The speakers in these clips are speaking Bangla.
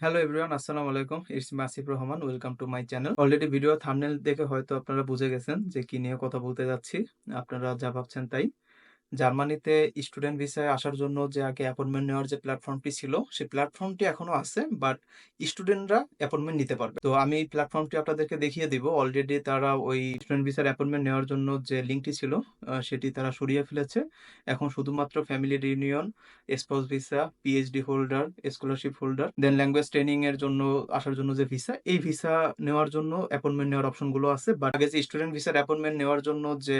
হ্যালো এভরিওয়ান আসসালামু আলাইকুম it's me Asif Rahman welcome to my channel already video thumbnail দেখে হয়তো আপনারা বুঝে গেছেন যে কি নিয়ে কথা বলতে যাচ্ছি। আপনারা যা ভাবছেন তাই। জার্মানিতে স্টুডেন্ট ভিসায় আসার জন্য যে আগে অ্যাপয়েন্টমেন্ট নেওয়ার যে প্ল্যাটফর্মটি ছিল সেই প্ল্যাটফর্মটি এখনও আছে, বাট স্টুডেন্টরা অ্যাপয়েন্টমেন্ট নিতে পারবে। তো আমি এই প্ল্যাটফর্মটি আপনাদেরকে দেখিয়ে দিব। অলরেডি তারা ওই স্টুডেন্ট ভিসার অ্যাপয়েন্টমেন্ট নেওয়ার জন্য যে লিঙ্কটি ছিল সেটি তারা সরিয়ে ফেলেছে। এখন শুধুমাত্র family reunion spouse visa PhD holder, scholarship holder, then language training এর জন্য আসার জন্য যে ভিসা, এই ভিসা নেওয়ার জন্য অ্যাপয়েন্টমেন্ট নেওয়ার অপশনগুলো আছে। বাট আগে যে স্টুডেন্ট ভিসার অ্যাপয়েন্টমেন্ট নেওয়ার জন্য যে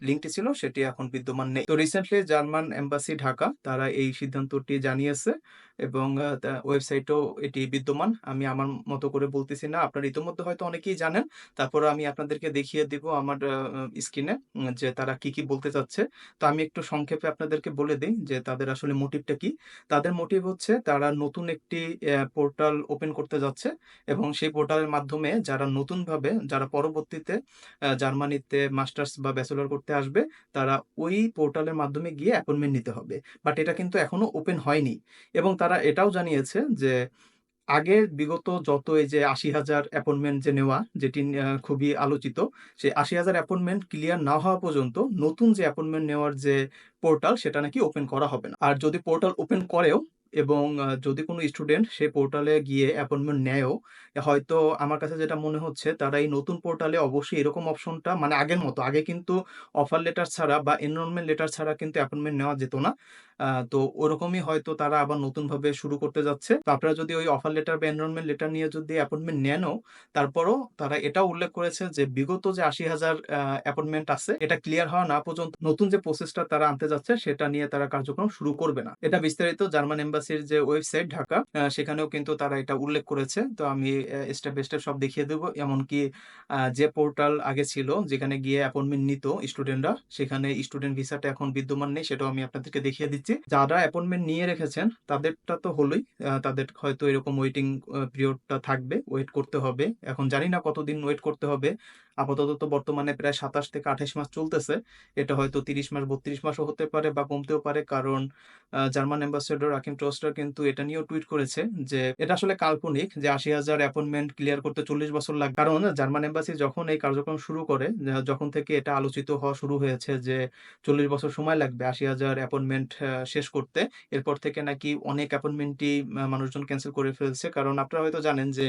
লিঙ্কটি ছিল, সেটি এখন বিদ্যমান নেই। তো রিসেন্টলি জার্মান এম্বাসি ঢাকা তারা এই সিদ্ধান্তটি জানিয়েছে এবং ওয়েবসাইটও এটি বিদ্যমান। আমি আমার মতো করে বলতেছি না, আপনারা ইতিমধ্যে হয়তো অনেকেই জানেন। তারপরে আমি আপনাদেরকে দেখিয়ে দিব আমার স্ক্রিনে যে তারা কি কি বলতে চাচ্ছে। তো আমি একটু সংক্ষেপে আপনাদেরকে বলে দিই যে তাদের আসলে মোটিভটা কি। তাদের মোটিভ হচ্ছে তারা নতুন একটি পোর্টাল ওপেন করতে যাচ্ছে এবং সেই পোর্টালের মাধ্যমে যারা নতুনভাবে, যারা পরবর্তীতে জার্মানিতে মাস্টার্স বা ব্যাচেলর করতে আসবে, তারা ওই পোর্টালের মাধ্যমে গিয়ে অ্যাপয়েন্টমেন্ট নিতে হবে। বাট এটা কিন্তু এখনও ওপেন হয়নি। এবং তারা এটাও জানিয়েছে যে, আগে বিগত যত এই যে আশি হাজার অ্যাপয়েন্টমেন্ট যে নেওয়া, যেটি খুবই আলোচিত, সেই আশি হাজার অ্যাপয়েন্টমেন্ট ক্লিয়ার না হওয়া পর্যন্ত নতুন যে অ্যাপয়েন্টমেন্ট নেওয়ার যে পোর্টাল সেটা নাকি ওপেন করা হবে না। আর যদি পোর্টাল ওপেন করেও এবং যদি কোনো স্টুডেন্ট সেই পোর্টালে গিয়ে অ্যাপয়েন্টমেন্ট নেয়ও, হয়তো আমার কাছে যেটা মনে হচ্ছে, তারা এই নতুন পোর্টালে অবশ্যই এরকম অপশনটা মানে আগের মতো, আগে কিন্তু অফার লেটার ছাড়া বা এনরোলমেন্ট লেটার ছাড়া কিন্তু অ্যাপয়েন্টমেন্ট নেওয়া যেত না। তো ওরকমই হয়তো তারা আবার নতুনভাবে শুরু করতে যাচ্ছে। তো আপনারা যদি ওই অফার লেটার বা এনরোলমেন্ট লেটার নিয়ে যদি অ্যাপয়েন্টমেন্ট নেনও, তারপরও তারা এটাও উল্লেখ করেছে যে বিগত যে আশি হাজার অ্যাপয়েন্টমেন্ট আছে, এটা ক্লিয়ার হওয়া না পর্যন্ত নতুন যে প্রসেসটা তারা আনতে যাচ্ছে, সেটা নিয়ে তারা কার্যক্রম শুরু করবে না। এটা বিস্তারিত জার্মান এম্বাসির যে ওয়েবসাইট ঢাকা সেখানেও কিন্তু তারা এটা উল্লেখ করেছে। তো আমি স্টেপ বাই স্টেপ সব দেখিয়ে দেবো। এমনকি যে পোর্টাল আগে ছিল, যেখানে গিয়ে অ্যাপয়েন্টমেন্ট নিত স্টুডেন্টরা সেখানে স্টুডেন্ট ভিসাটা এখন বিদ্যমান নেই, সেটাও আমি আপনাদেরকে দেখিয়ে দিচ্ছি। যারা অ্যাপয়েন্টমেন্ট নিয়ে রেখেছেন, তাদেরটা তো হলোই। তাদের হয়তো এরকম ওয়েটিং পিরিয়ডটা থাকবে ওয়েট করতে হবে। এখন জানি না কতদিন ওয়েট করতে হবে। আপাতত তো বর্তমানে প্রায় সাতাশ থেকে আঠাশ মাস চলতেছে। এটা হয়তো তিরিশ মাস, বত্রিশ মাসও হতে পারে বা কমতেও পারে। কারণ জার্মান অ্যাম্বাসেডর আকিম ট্রস্টার কিন্তু এটা নিয়েও টুইট করেছে যে, এটা আসলে কাল্পনিক যে আশি হাজার অ্যাপয়েন্টমেন্ট ক্লিয়ার করতে চল্লিশ বছর লাগবে কারণ জার্মান এম্বাসি যখন এই কার্যক্রম শুরু করে যখন থেকে এটা আলোচিত হওয়া শুরু হয়েছে যে, চল্লিশ বছর সময় লাগবে আশি হাজার অ্যাপয়েন্টমেন্ট শেষ করতে। এরপর থেকে নাকি অনেক অ্যাপয়েন্টমেন্টই মানুষজন ক্যান্সেল করে ফেলছে। কারণ আপনারা হয়তো জানেন যে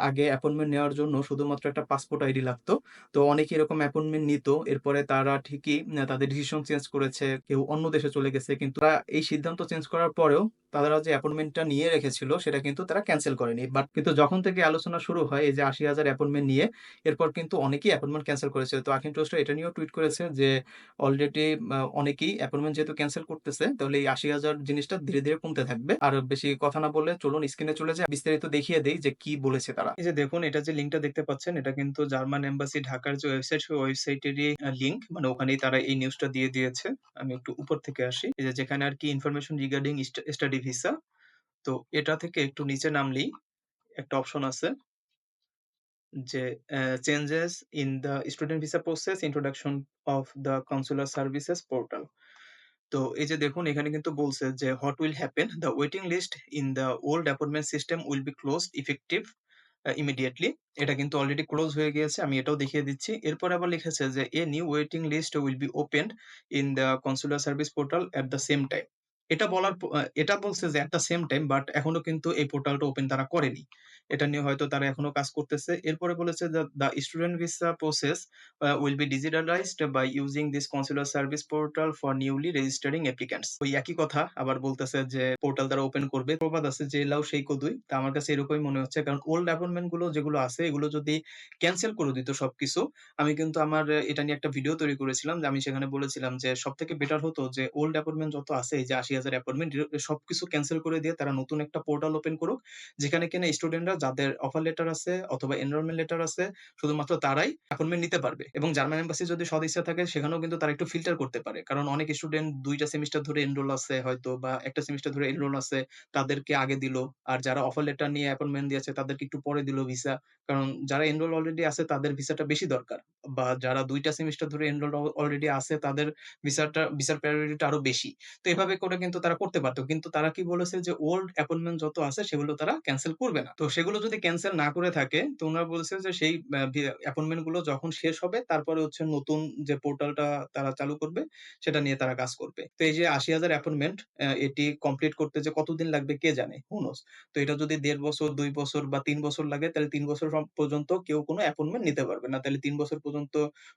আগে অ্যাপয়েন্টমেন্ট নেওয়ার জন্য শুধুমাত্র একটা পাসপোর্ট আইডি লাগতো। তো অনেকে এরকম অ্যাপয়েন্টমেন্ট নিত। এরপরে তারা ঠিকই তাদের ডিসিশন চেঞ্জ করেছে। কেউ অন্য দেশে চলে গেছে। কিন্তু এই সিদ্ধান্ত চেঞ্জ করার পরেও তারা যে অ্যাপয়েন্টমেন্টটা নিয়ে রেখেছিল, সেটা কিন্তু তারা ক্যান্সেল করেনি। বাট কিন্তু যখন থেকে আলোচনা শুরু হয়, এই যে আশি হাজার অ্যাপয়েন্টমেন্ট নিয়ে, এরপর কিন্তু অনেকেই অ্যাপয়েন্টমেন্ট ক্যান্সেল করেছে। তো আকিম টোস্টার এটা নিয়েও টুইট করেছে যে অলরেডি অনেকেই অ্যাপয়েন্টমেন্ট যেহেতু ক্যান্সেল করতেছে, তাহলে এই আশি হাজার জিনিসটা ধীরে ধীরে কমতে থাকবে। আর বেশি কথা না বলে চলুন স্ক্রিনে চলে যায় বিস্তারিত দেখিয়ে দেই যে কি বলেছে তারা। এই যে দেখুন, এটা যে লিঙ্কটা দেখতে পাচ্ছেন, এটা কিন্তু জার্মান এম্বাসি ঢাকার যে ওয়েবসাইট সেই ওয়েবসাইটেরই লিঙ্ক মানে ওখানেই তারা এই নিউজটা দিয়ে দিয়েছে। আমি একটু উপর থেকে আসি। যেখানে আর কি ইনফরমেশন রিগার্ডিং স্টাডি ভিসা তো এটা থেকে একটু নিচে নামলেই একটা অপশন আছে যে changes in the student visa process introduction of the consular services portal তো এই যে দেখুন, এখানে কিন্তু বলছে যে what will happen the waiting list in the old appointment system will be close effective immediately এটা কিন্তু অলরেডি ক্লোজ হয়ে গিয়েছে, আমি এটাও দেখিয়ে দিচ্ছি। এরপর আবার লিখেছে যে a new waiting list will be opened in the consular service portal at the same time এটা বলার এটা বলছে যে দ্য সেম টাইম বাট এখনও কিন্তু এই পোর্টালটা ওপেন তারা করেনি। এটা নিয়ে হয়তো তারা এখনও কাজ করতেছে। এরপরে বলেছে the student visa process will be digitalised by using this consular service portal for newly registering applicants ওই একই কথা আবার বলতেছে যে পোর্টাল তারা ওপেন করবে। প্রবাদ আছে যে লাও সেই কদুই। তা আমার কাছে এরকমই মনে হচ্ছে। কারণ ওল্ড অ্যাপয়েন্টমেন্টগুলো যেগুলো আছে, এগুলো যদি ক্যান্সেল করে দিত সবকিছু, আমি কিন্তু আমার, এটা নিয়ে একটা ভিডিও তৈরি করেছিলাম যে আমি সেখানে বলেছিলাম যে সব থেকে বেটার হতো যে ওল্ড অ্যাপয়েন্টমেন্ট যত আছে, এই যে আশি হাজার অ্যাপয়েন্টমেন্ট সবকিছু ক্যান্সেল করে দিয়ে তারা নতুন একটা পোর্টাল ওপেন করুক, যেখানে কিনা স্টুডেন্টরা যাদের অফার লেটার আছে অথবা এনরোলমেন্ট লেটার আছে, শুধুমাত্র তারাই অ্যাপয়েন্টমেন্ট নিতে পারবে। এবং জার্মান এম্বাসি যদি সদিচ্ছা থাকে, সেখানেও কিন্তু তারা একটু ফিল্টার করতে পারে। কারণ অনেক স্টুডেন্ট দুইটা সেমিস্টার ধরে এনরোল আছে হয়তো বা একটা সেমিস্টার ধরে এনরোল আছে, তাদেরকে আগে দিল। আর যারা অফার লেটার নিয়ে অ্যাপয়েন্টমেন্ট দিয়েছে, তাদেরকে একটু পরে দিল ভিসা কারণ যারা এনরোল অলরেডি আছে, তাদের ভিসাটা বেশি দরকার। বা যারা দুইটা সেমিস্টার ধরে এনরোল অলরেডি আছে তাদের ভিসাটা ভিসার প্রায়োরিটিটা আরও বেশি তো এভাবে করে কিন্তু তারা করতে পারত। কিন্তু তারা কি বলেছে যে ওল্ড অ্যাপয়েন্টমেন্ট যত আছে সেগুলো তারা ক্যানসেল করবে না। তো সেগুলো যদি ক্যানসেল না করে থাকে তো উনারা বলছে যে সেই অ্যাপয়েন্টমেন্টগুলো যখন শেষ হবে তারপরে হচ্ছে নতুন যে পোর্টালটা তারা চালু করবে সেটা নিয়ে তারা কাজ করবে। তো এই যে ৮০,০০০ অ্যাপয়েন্টমেন্ট অ্যা এটি কমপ্লিট করতে যে কতদিন লাগবে কে জানে? knows? তো এটা যদি দেড় বছর, দুই বছর বা তিন বছর লাগে তাহলে তিন বছর পর্যন্ত কেউ কোনো অ্যাপয়েন্টমেন্ট নিতে পারবে না। তাহলে তিন বছর পর্যন্ত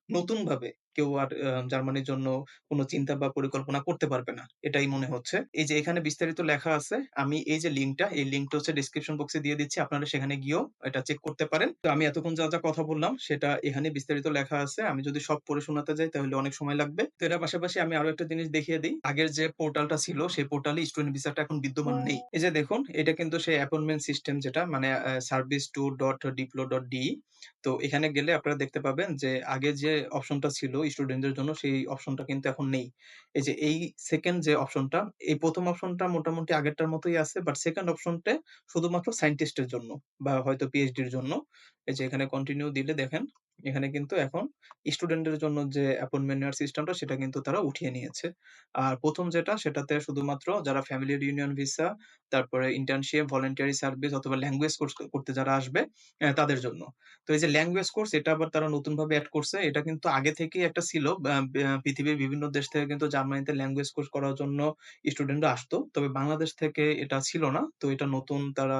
নতুনভাবে কেউ আর জার্মানির জন্য কোন চিন্তা বা পরিকল্পনা করতে পারবে না। এটাই মনে হচ্ছে। এই যে এখানে বিস্তারিত লেখা আছে। আমি এই যে লিঙ্কটা, এই লিঙ্কটা হচ্ছে ডেসক্রিপশন বক্সে দিয়ে দিচ্ছি। আপনারা সেখানে গিয়েও এটা চেক করতে পারেন। তো আমি এতক্ষণ যা, যা কথা বললাম সেটা এখানে বিস্তারিত লেখা আছে। আমি যদি সব পড়ে শোনাতে যাই তাহলে অনেক সময় লাগবে। তো এটার পাশাপাশি আমি আরও একটা জিনিস দেখিয়ে দিই আগের যে পোর্টালটা ছিল সেই পোর্টালে স্টুডেন্ট ভিসাটা এখন বিদ্যমান নেই। এই যে দেখুন এটা কিন্তু সেই অ্যাপয়েন্টমেন্ট সিস্টেম যেটা মানে service two dot diplo dot D তো এখানে গেলে আপনারা দেখতে পাবেন যে আগে যে অপশনটা ছিল স্টুডেন্টদের জন্য সেই অপশনটা কিন্তু এখন নেই। এই যে এই সেকেন্ড যে অপশনটা, এই প্রথম অপশনটা মোটামুটি আগেরটার মতোই আছে। বাট সেকেন্ড অপশনটা শুধুমাত্র সায়েন্টিস্টের জন্য বা হয়তো পিএইচডির জন্য। এই যে এখানে কন্টিনিউ দিলে দেখেন, এখানে কিন্তু এখন স্টুডেন্টদের জন্য যে অ্যাপয়েন্টমেন্ট নেওয়ার সিস্টেমটা সেটা কিন্তু তারা উঠিয়ে নিয়েছে। আর প্রথম যেটা সেটাতে শুধুমাত্র যারা ফ্যামিলি রিউনিয়ন ভিসা, তারপরে ইন্টার্নশিপ, ভলান্টারি সার্ভিস অথবা ল্যাঙ্গুয়েজ কোর্স করতে যারা আসবে তাদের জন্য। তো এই যে ল্যাঙ্গুয়েজ কোর্স এটা আবার তারা নতুনভাবে অ্যাড করছে। এটা কিন্তু আগে থেকেই একটা ছিল। পৃথিবীর বিভিন্ন দেশ থেকে কিন্তু জার্মানিতে ল্যাঙ্গুয়েজ কোর্স করার জন্য স্টুডেন্টরা আসতো। তবে বাংলাদেশ থেকে এটা ছিল না। তো এটা নতুন তারা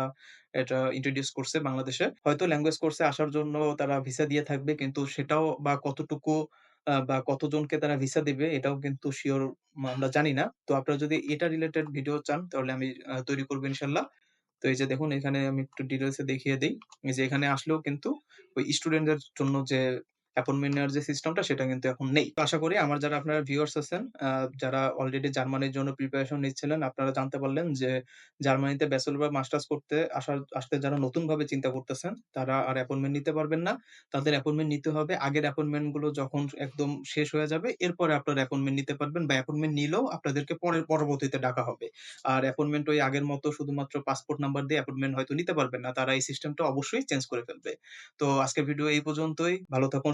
এটা ইন্ট্রোডিউস করছে বাংলাদেশে। হয়তো ল্যাঙ্গুয়েজ কোর্সে আসার জন্য তারা ভিসা দিয়ে থাকবে। কিন্তু সেটাও বা কতটুকু বা কতজনকে তারা ভিসা দিবে এটাও কিন্তু শিওর আমরা জানি না। তো আপনারা যদি এটা রিলেটেড ভিডিও চান, তাহলে আমি তৈরি করব ইনশাল্লাহ তো এই যে দেখুন, এখানে আমি একটু ডিটেলসে দেখিয়ে দিই যে এখানে আসলেও কিন্তু ওই স্টুডেন্টদের জন্য যে অ্যাপয়েন্টমেন্ট নেওয়ার যে সিস্টেমটা সেটা কিন্তু এখন নেই। আশা করি আমার যারা আপনারা ভিউয়ার্স আছেন যারা অলরেডি জার্মানির জন্য প্রিপারেশন নিচ্ছিলেন আপনারা জানতে পারলেন যে জার্মানিতে ব্যাচেলর বা মাস্টার্স করতে আসার আসতে যারা নতুনভাবে চিন্তা করতেছেন তারা আর অ্যাপয়েন্টমেন্ট নিতে পারবেন না। তাদের অ্যাপয়েন্টমেন্ট নিতে হবে আগের অ্যাপয়েন্টমেন্টগুলো যখন একদম শেষ হয়ে যাবে এরপরে আপনারা অ্যাপয়েন্টমেন্ট নিতে পারবেন বা অ্যাপয়েন্টমেন্ট নিলেও আপনাদেরকে পরের পরবর্তীতে ডাকা হবে। আর অ্যাপয়েন্টমেন্ট ওই আগের মতো শুধুমাত্র পাসপোর্ট নাম্বার দিয়ে অ্যাপয়েন্টমেন্ট হয়তো নিতে পারবেন না। তারা এই সিস্টেমটা অবশ্যই চেঞ্জ করে ফেলবে। তো আজকের ভিডিও এই পর্যন্তই। ভালো থাকুন,